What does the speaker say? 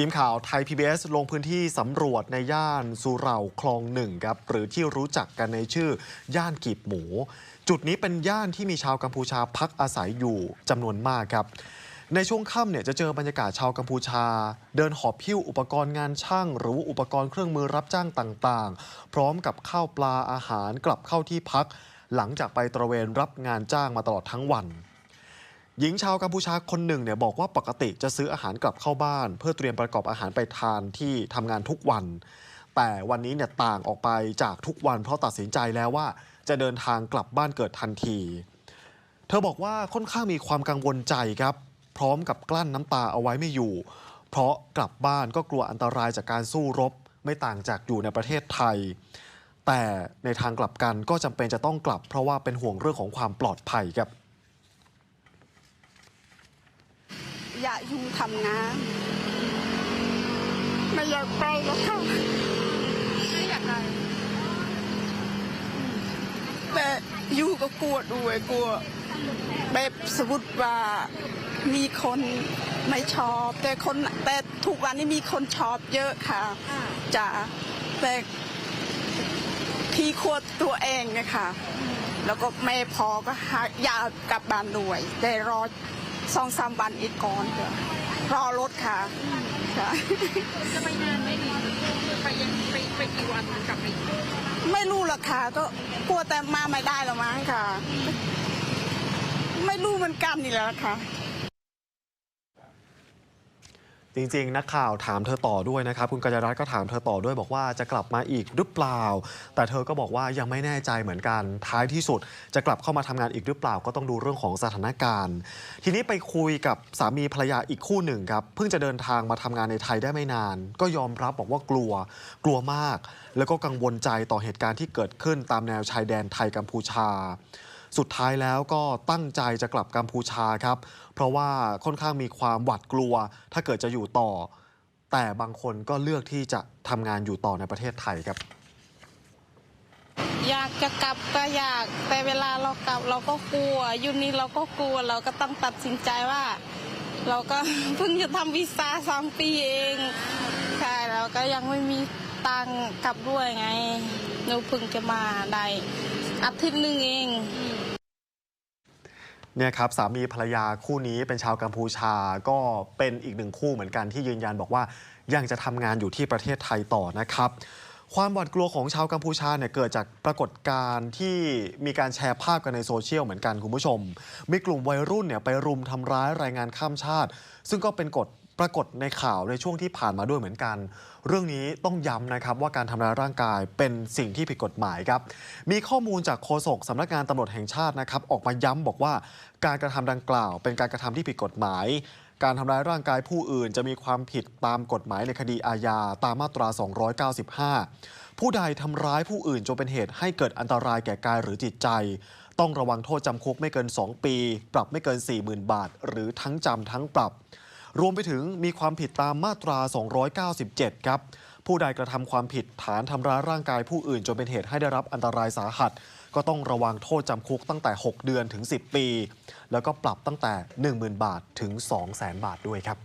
ทีมข่าวไทย PBS ลงพื้นที่สำรวจในย่านสุเหร่าคลองหนึ่งครับหรือที่รู้จักกันในชื่อย่านกีบหมู จุดนี้เป็นย่านที่มีชาวกัมพูชาพักอาศัยอยู่จำนวนมากครับ ในช่วงค่ำเนี่ยจะเจอบรรยากาศชาวกัมพูชา เดินหอบพิ้วอุปกรณ์งานช่าง หรืออุปกรณ์เครื่องมือรับจ้างต่างๆ พร้อมกับข้าวปลาอาหารกลับเข้าที่พัก หลังจากไปตระเวนรับงานจ้างมาตลอดทั้งวัน หญิงชาวกัมพูชาคนหนึ่งเนี่ยบอกว่าปกติจะซื้ออาหารกลับเข้าบ้าน เพื่อเตรียมประกอบอาหารไปทานที่ทำงานทุกวัน แต่วันนี้เนี่ยต่างออกไปจากทุกวันเพราะตัดสินใจแล้วว่า จะเดินทางกลับบ้านเกิดทันที เธอบอกว่าค่อนข้างมีความกังวลใจครับ พร้อมกับกลั้นน้ำตาเอาไว้ไม่อยู่ เพราะกลับบ้านก็กลัวอันตรายจากการสู้รบ ไม่ต่างจากอยู่ในประเทศไทย แต่ในทางกลับกันก็จำเป็นจะต้องกลับ เพราะว่าเป็นห่วงเรื่องของความปลอดภัยครับ อยากอยู่ทำงานไม่อยากไปแล้วค่ะไม่อยากไปแต่อยู่ก็กลัวด้วยกลัวแบบสมมติว่ามีคนไม่ชอบ แต่คนแต่ทุกวันนี้มีคนชอบเยอะค่ะจ้ะแต่ที่ควดตัวเองเนะคะแล้วก็ไม่พอก็หาอยากกลับบ้านด้วยแต่รอ สองสามวันอีกก่อนค่ะรอรถค่ะค่ะจะไปนานไหมนี่ไปยังไปไปกี่วันกลับไปอีกไม่รู้หรอกค่ะก็กลัวแต่มาไม่ได้หรอกมั้งค่ะ ไม่รู้เหมือนกันนี่แหละค่ะ จริงๆ นักข่าวถามเธอต่อด้วยนะครับ คุณกัญญารัตน์ก็ถามเธอต่อด้วยบอกว่าจะกลับมาอีกหรือเปล่า แต่เธอก็บอกว่ายังไม่แน่ใจเหมือนกันท้ายที่สุด จะกลับเข้ามาทำงานอีกหรือเปล่าก็ต้องดูเรื่องของสถานการณ์ ทีนี้ไปคุยกับสามีภรรยาอีกคู่หนึ่งครับ เพิ่งจะเดินทางมาทำงานในไทยได้ไม่นาน ก็ยอมรับบอกว่ากลัวกลัวมาก แล้วก็กังวลใจต่อเหตุการณ์ที่เกิดขึ้นตามแนวชายแดนไทยกัมพูชา สุดท้ายแล้วก็ตั้งใจจะกลับกัมพูชาครับ เพราะว่าค่อนข้างมีความหวาดกลัว ถ้าเกิดจะอยู่ต่อ แต่บางคนก็เลือกที่จะทำงานอยู่ต่อในประเทศไทยครับ อยากจะกลับก็อยากแต่เวลาเรากลับเราก็กลัวอยู่นี่เราก็กลัวเราก็ต้องตัดสินใจว่า เราก็ เพิ่งจะทำวีซ่าสองปีเองใช่เราก็ยังไม่มีตังค์กลับด้วยไงหนูเพิ่งจะมาได้ อาทิตย์หนึ่งเองเนี่ยครับสามีภรรยาคู่นี้เป็นชาวกัมพูชาก็เป็นอีกหนึ่งคู่เหมือนกันที่ยืนยันบอกว่ายังจะทำงานอยู่ที่ประเทศไทยต่อนะครับ ความหวาดกลัวของชาวกัมพูชาเนี่ยเกิดจากปรากฏการณ์ที่มีการแชร์ภาพกันในโซเชียลเหมือนกันคุณผู้ชม มีกลุ่มวัยรุ่นเนี่ยไปรุมทำร้ายแรงงานข้ามชาติ ซึ่งก็เป็นกฎ ปรากฏในข่าวในช่วงที่ผ่านมาด้วยเหมือนกัน เรื่องนี้ต้องย้ำนะครับว่าการทำร้ายร่างกายเป็นสิ่งที่ผิดกฎหมายครับ มีข้อมูลจากโฆษกสำนักงานตำรวจแห่งชาตินะครับ ออกมาย้ำบอกว่าการกระทำดังกล่าว เป็นการกระทำที่ผิดกฎหมาย การทำร้ายร่างกายผู้อื่น จะมีความผิดตามกฎหมายในคดีอาญาตามมาตรา 295 ผู้ใดทำร้ายผู้อื่นจนเป็นเหตุให้เกิดอันตรายแก่กายหรือจิตใจต้องระวังโทษจำคุกไม่เกิน 2 ปี ปรับไม่เกิน 40,000 บาท หรือทั้งจำทั้งปรับ รวมไปถึงมีความผิดตามมาตรา 297 ครับ ผู้ใดกระทำความผิดฐานทำร้ายร่างกายผู้อื่นจนเป็นเหตุให้ได้รับอันตรายสาหัส ก็ต้องระวังโทษจำคุกตั้งแต่ 6 เดือนถึง 10 ปี แล้วก็ปรับตั้งแต่ 10,000 บาทถึง 200,000 บาทด้วยครับ